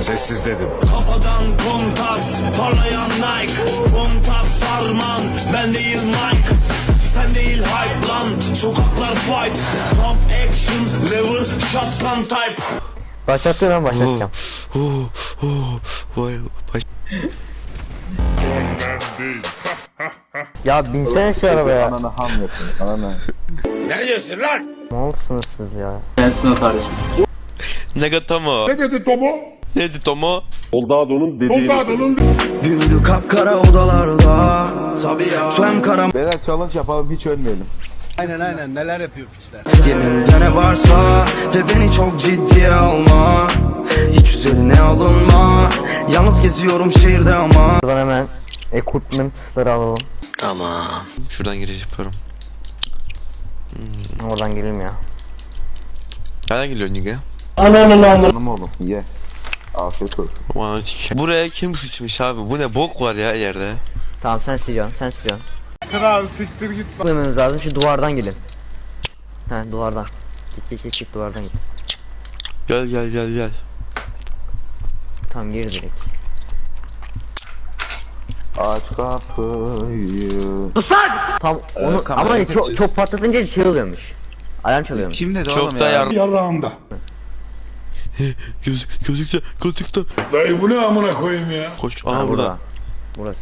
Sessiz dedim. Kafadan kontaks parlayan Nike Kontaks sarman ben değil Mike Sen değil hype lan sokaklar fight Pump action lever shotgun type Başlattım ben başlatacağım. Oh, oh, vay, baş... Ya binsene şu arabaya. Ananı ham yapın. Ananı. Ne olursunuz siz ya? Gelsin o kardeşim. Negatomo. Ne dedi Tomo? Ne dedi Tomo? Soldado'nun dediğini Büyülü kapkara odalarda Tabii ya Tüm kara Beyler challenge yapalım hiç ölmeyelim. Gemimde ne varsa Ve beni çok ciddiye alma Hiç üzerine alınma Yalnız geziyorum şehirde ama Buradan hemen equipment'ları alalım. Şuradan giriş yapıyorum. Oradan girelim ya. Nereden geliyorsun Niga? Anam oğlum ye. Afiyet olsun. Aman Buraya kim sıçmış abi? Bu ne bok var ya yerde. Tamam sen siliyorsun, sen siliyorsun. Kral siktir git. Bulmamız lazım şu duvardan gelin. He duvardan. Git git git git duvardan git. Gel gel gel gel. Tamam gir direkt. Aç kapıyı. Tam onu ama çok çok patlatınca şey oluyormuş. Alarm çalıyormuş. Kim dedi Çok oğlum da ya? yar... yarrağımda. Göz, gözükse, gözükse. Dayı bu ne amına koyayım ya? Koş. Ha, Aa burada. burada. Burası.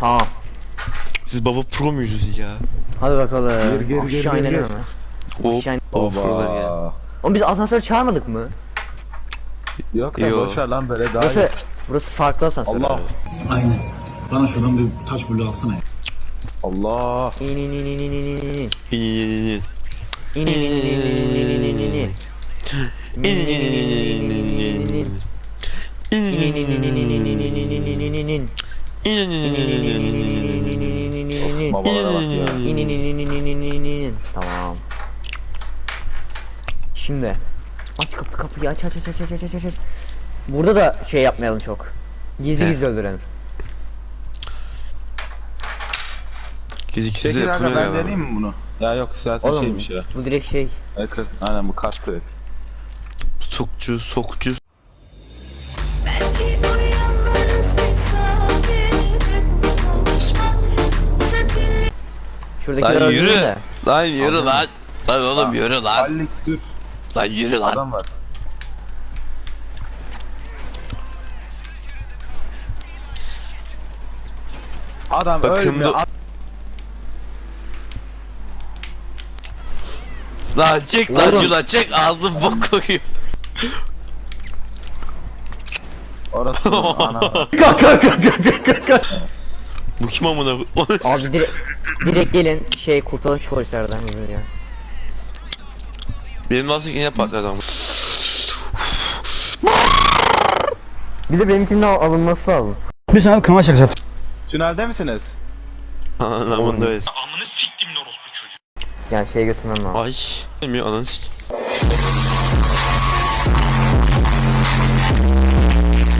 Tamam. Siz baba pro muyuz ya? Hadi bakalım. Gir, gir, gir, Aşağı gir, inelim gir. hemen. Hop. Aşağı in- O prolar ya. Oba. Oğlum biz asansör çağırmadık mı? Yok ya Yo. boşver lan böyle daha Burası, iyi. burası farklı asansör. Allah. Aynen. Bana şuradan bir taş bulu alsana ya. Allah. İn in in in in in in in. İyi iyi iyi. İn in in in in in in in in in. İn Babalara bak ya. İn in in in in in in in in in. Tamam. Şimdi aç kapı kapıyı aç aç aç aç aç aç aç aç. Burada da şey yapmayalım çok. Gizli gizli öldürelim. Gizli gizli Çekil yapılıyor aga ben galiba. deneyeyim mi bunu? Ya yok zaten Oğlum şeymiş ya. bu direkt şey. Ekran. Aynen bu kask direkt. Sokçu, sokçu. Şuradakiler Lan öldürün yürü. de. Lan yürü lan. Lan oğlum yürü lan. Hallik dur. Lan yürü lan. Adam var. Adam Bakın ölmüyor. Lan çek lan Oğlum. şuradan çek ağzın bok kokuyor. Orası ana. Bu kim amına Abi direkt, direkt gelin şey kurtarış polislerden geliyor ya. Benim nasıl yine patladı ama. Bir de benimkinin al- alınması lazım. Bir sana kama şakası Tünelde misiniz? Anlamında öyle. Yani şeye götürmem lazım. Ay. Bilmiyor ananı sik.